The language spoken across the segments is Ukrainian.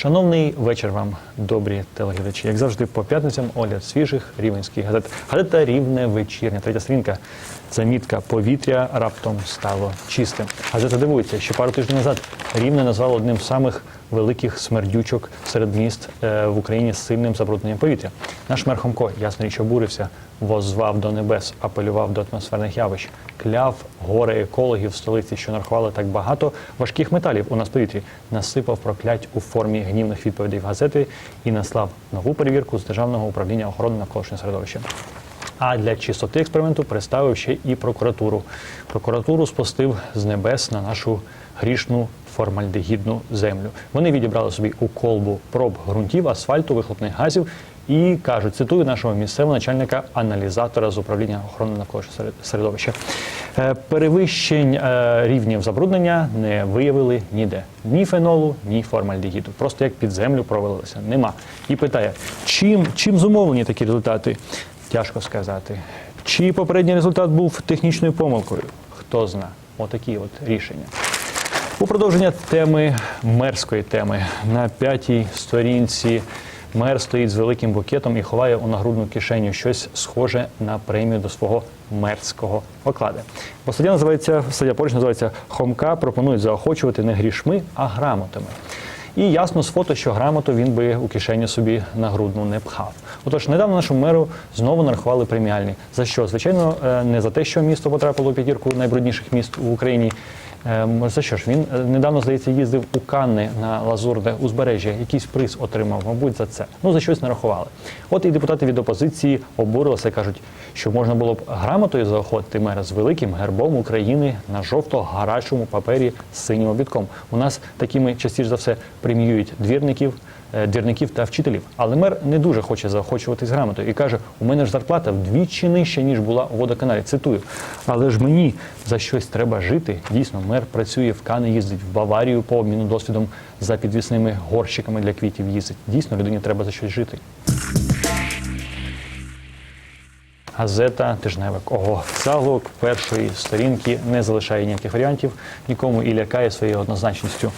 Шановний вечір вам, добрі телеглядачі. Як завжди, по п'ятницям огляд свіжих рівненських газет. Газета Рівне вечірня. Третя сторінка. Замітка повітря раптом стало чистим. Газета дивується, що пару тижнів назад Рівне назвало одним з самих великих смердючок серед міст е, в Україні з сильним забрудненням повітря. Наш мер Хомко, ясно річ, обурився, воззвав до небес, апелював до атмосферних явищ, кляв гори екологів столиці, що нарахували так багато важких металів у нас повітрі, насипав проклять у формі гнівних відповідей в газети і наслав нову перевірку з державного управління охорони навколишнього середовища. А для чистоти експерименту представив ще і прокуратуру. Прокуратуру спустив з небес на нашу грішну формальдегідну землю. Вони відібрали собі у колбу проб ґрунтів, асфальту, вихлопних газів і кажуть, цитую нашого місцевого начальника аналізатора з управління охорони навколишнього серед- середовища. Е, Перевищень е, рівнів забруднення не виявили ніде. Ні фенолу, ні формальдегіду. Просто як під землю провалилися. Нема. І питає, чим, чим зумовлені такі результати? Тяжко сказати. Чи попередній результат був технічною помилкою? Хто зна. Отакі от рішення. У продовження теми мерської теми на п'ятій сторінці мер стоїть з великим букетом і ховає у нагрудну кишеню щось схоже на премію до свого мерського окладу. Бо стаття називається стаття поруч називається Хомка пропонують заохочувати не грішми, а грамотами. І ясно з фото, що грамоту він би у кишеню собі на грудну не пхав. Отож, недавно нашому меру знову нарахували преміальні. За що? Звичайно, е, не за те, що місто потрапило у п'ятірку найбрудніших міст в Україні. Е, За що ж? Він е, недавно, здається, їздив у Канни на Лазурне узбережжя, якийсь приз отримав, мабуть, за це. Ну, за щось нарахували. От і депутати від опозиції обурилися кажуть, що можна було б грамотою заохотити мера з великим гербом України на жовто-гарачому папері з синім обідком. У нас такими частіше за все преміюють двірників, двірників та вчителів. Але мер не дуже хоче заохочуватись грамотою і каже: у мене ж зарплата вдвічі нижча, ніж була у водоканалі. Цитую. Але ж мені за щось треба жити. Дійсно, мер працює в Кани, їздить в Баварію по обміну досвідом за підвісними горщиками для квітів їздить. Дійсно, людині треба за щось жити. Газета Тижневик. Ого, заголовок першої сторінки не залишає ніяких варіантів нікому і лякає своєю однозначністю.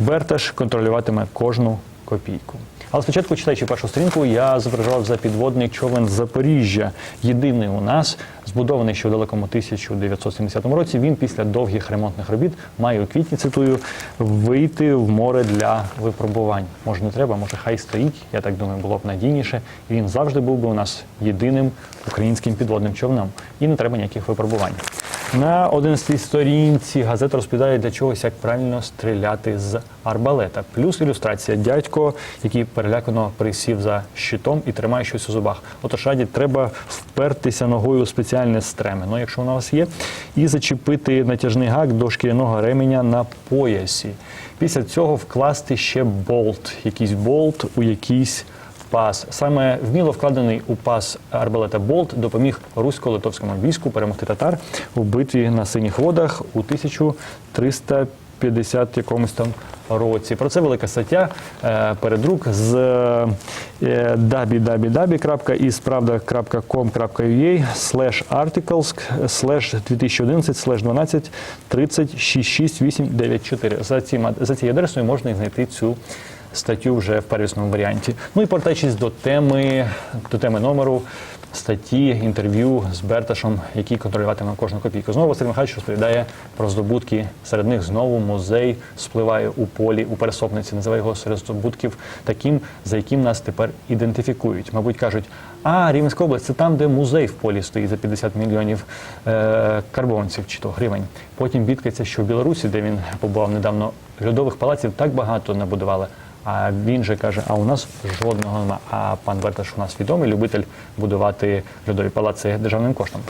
Берташ контролюватиме кожну копійку. Але спочатку, читаючи першу сторінку, я зображав за підводний човен Запоріжжя. Єдиний у нас, збудований ще у далекому 1970 році. Він після довгих ремонтних робіт має у квітні, цитую, вийти в море для випробувань. Може, не треба, може, хай стоїть. Я так думаю, було б надійніше. Він завжди був би у нас єдиним українським підводним човном. І не треба ніяких випробувань. На 11 сторінці газета розповідає для чогось, як правильно стріляти з арбалета. Плюс ілюстрація. Дядько, який перелякано присів за щитом і тримає щось у зубах. Отож, раді треба впертися ногою у спеціальне стремено, якщо воно у вас є, і зачепити натяжний гак до шкіряного ременя на поясі. Після цього вкласти ще болт, якийсь болт у якийсь пас. Саме вміло вкладений у пас арбалета Болт допоміг русько-литовському війську перемогти татар у битві на синіх водах у 1350 якомусь там році. Про це велика стаття е, передрук з www.ispravda.com.ua slash articles slash 2011 slash 12 30 66 894. За, цією адресою можна знайти цю статтю вже в первісному варіанті. Ну і повертаючись до теми, до теми номеру статті, інтерв'ю з Берташем, який контролюватиме кожну копійку. Знову Василь Михайлович розповідає про здобутки. Серед них знову музей спливає у полі у пересопниці. Називає його серед здобутків таким, за яким нас тепер ідентифікують. Мабуть, кажуть, а Рівненська область це там, де музей в полі стоїть за 50 мільйонів е- карбованців чи то гривень. Потім бідкається, що в Білорусі, де він побував недавно, льодових палаців так багато набудували. А він же каже: а у нас жодного нема. А пан Берташ у нас відомий любитель будувати льодові палаци державним коштом.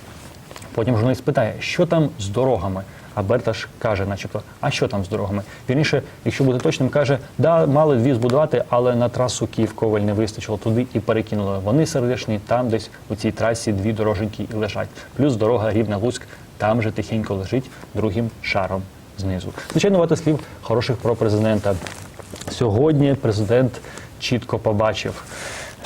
Потім журналіст питає, що там з дорогами. А Берташ каже, начебто, а що там з дорогами? Вірніше, якщо бути точним, каже, да, мали дві збудувати, але на трасу Київ-Ковель не вистачило туди і перекинули. Вони сердешні, там десь у цій трасі дві дороженьки і лежать. Плюс дорога рівна Луцьк, там же тихенько лежить другим шаром знизу. Звичайно, багато слів хороших про президента. Сьогодні президент чітко побачив.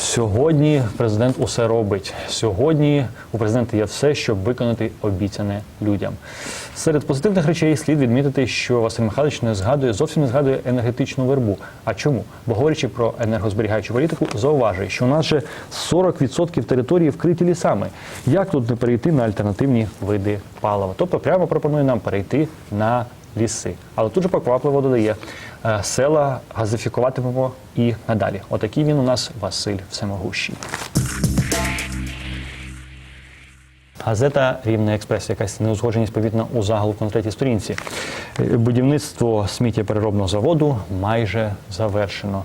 Сьогодні президент усе робить. Сьогодні у президента є все, щоб виконати обіцяне людям. Серед позитивних речей слід відмітити, що Василь Михайлович не згадує зовсім не згадує енергетичну вербу. А чому? Бо говорячи про енергозберігаючу політику, зауважує, що у нас же 40% території вкриті лісами. Як тут не перейти на альтернативні види палива? Тобто прямо пропонує нам перейти на ліси. Але тут же поквапливо додає е, села газифікуватимемо і надалі. Отакий він у нас Василь Всемогущий. Газета Рівний експрес, якась неузгодженість повітна у заголовку на третій сторінці. Е, Будівництво сміттєпереробного заводу майже завершено.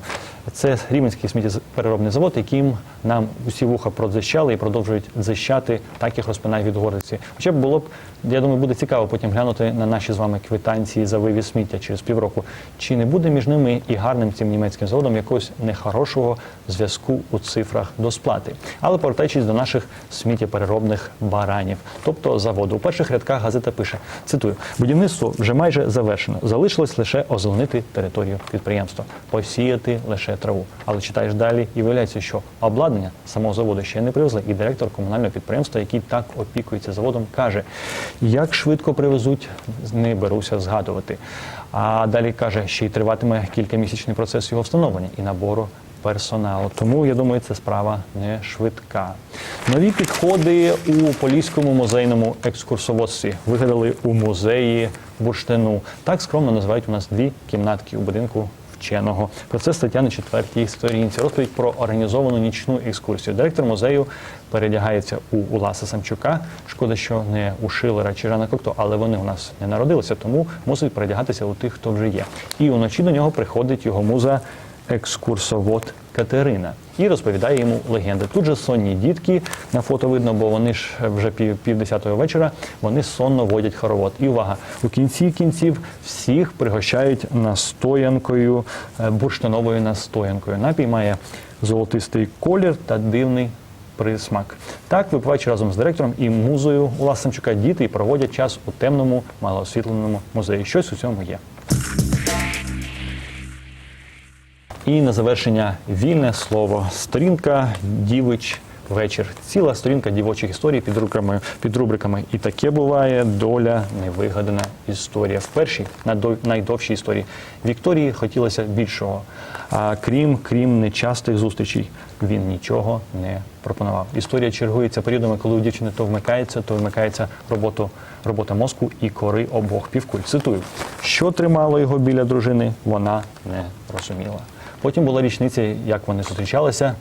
Це рівненський сміттєпереробний завод, яким нам усі вуха продзищали і продовжують дзищати, так їх розпинає від гордості. Хоча б було б, я думаю, буде цікаво потім глянути на наші з вами квитанції за вивіз сміття через півроку. Чи не буде між ними і гарним цим німецьким заводом якогось нехорошого зв'язку у цифрах до сплати? Але повертаючись до наших сміттєпереробних баранів, тобто заводу. У перших рядках газета пише: цитую: будівництво вже майже завершено. Залишилось лише озеленити територію підприємства, посіяти лише траву. Але читаєш далі і виявляється, що обладнання самого заводу ще не привезли. І директор комунального підприємства, який так опікується заводом, каже: як швидко привезуть, не беруся згадувати. А далі каже, ще й триватиме кількамісячний процес його встановлення і набору персоналу. Тому я думаю, це справа не швидка. Нові підходи у Поліському музейному екскурсоводстві вигадали у музеї бурштину. Так скромно називають у нас дві кімнатки у будинку. Вченого про це стаття на четвертій сторінці. Розповідь про організовану нічну екскурсію. Директор музею передягається у Уласа Самчука. Шкода, що не у Шилера чи Жана Кокто, але вони у нас не народилися, тому мусить передягатися у тих, хто вже є. І уночі до нього приходить його муза екскурсовод Катерина і розповідає йому легенди. Тут же сонні дітки на фото видно, бо вони ж вже пів, півдесятого вечора вони сонно водять хоровод. І увага, у кінці кінців всіх пригощають настоянкою, е, бурштиновою настоянкою. Напій має золотистий колір та дивний присмак. Так, випиваючи разом з директором і музою Улас Самчука, діти і проводять час у темному, малоосвітленому музеї. Щось у цьому є. І на завершення вільне слово. Сторінка дівич вечір. Ціла сторінка дівочих історій під рубриками, під рубриками. І таке буває доля невигадана історія. В першій найдовшій історії Вікторії хотілося більшого. А крім крім нечастих зустрічей, він нічого не пропонував. Історія чергується періодами, коли у дівчини то вмикається, то вмикається роботу, робота мозку і кори обох півкуль. Цитую, що тримало його біля дружини, вона не розуміла. Потім була річниця, як вони зустрічалися.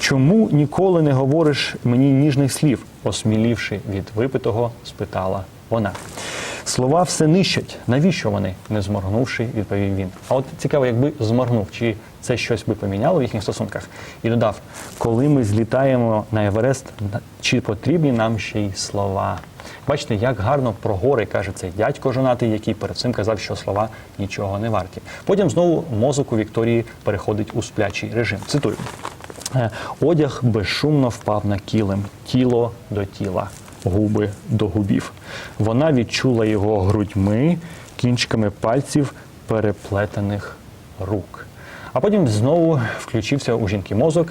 Чому ніколи не говориш мені ніжних слів? осмілівши від випитого, спитала вона. Слова все нищать. Навіщо вони? не зморгнувши, відповів він. А от цікаво, якби зморгнув, чи це щось би поміняло в їхніх стосунках? І додав: коли ми злітаємо на Еверест, чи потрібні нам ще й слова? Бачите, як гарно про гори каже цей дядько жонатий, який перед цим казав, що слова нічого не варті. Потім знову мозок у Вікторії переходить у сплячий режим. Цитую. Е, Одяг безшумно впав на килим, тіло до тіла, губи до губів. Вона відчула його грудьми, кінчиками пальців переплетених рук. А потім знову включився у жінки мозок.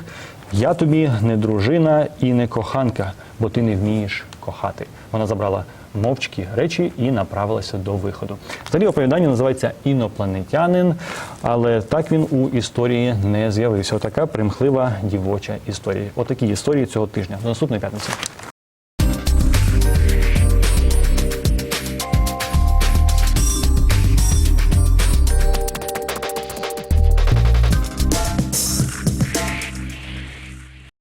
Я тобі не дружина і не коханка, бо ти не вмієш кохати. Вона забрала мовчки речі і направилася до виходу. Взагалі оповідання називається Інопланетянин, але так він у історії не з'явився. Отака примхлива дівоча історія. Отакі історії цього тижня. До наступної п'ятниці.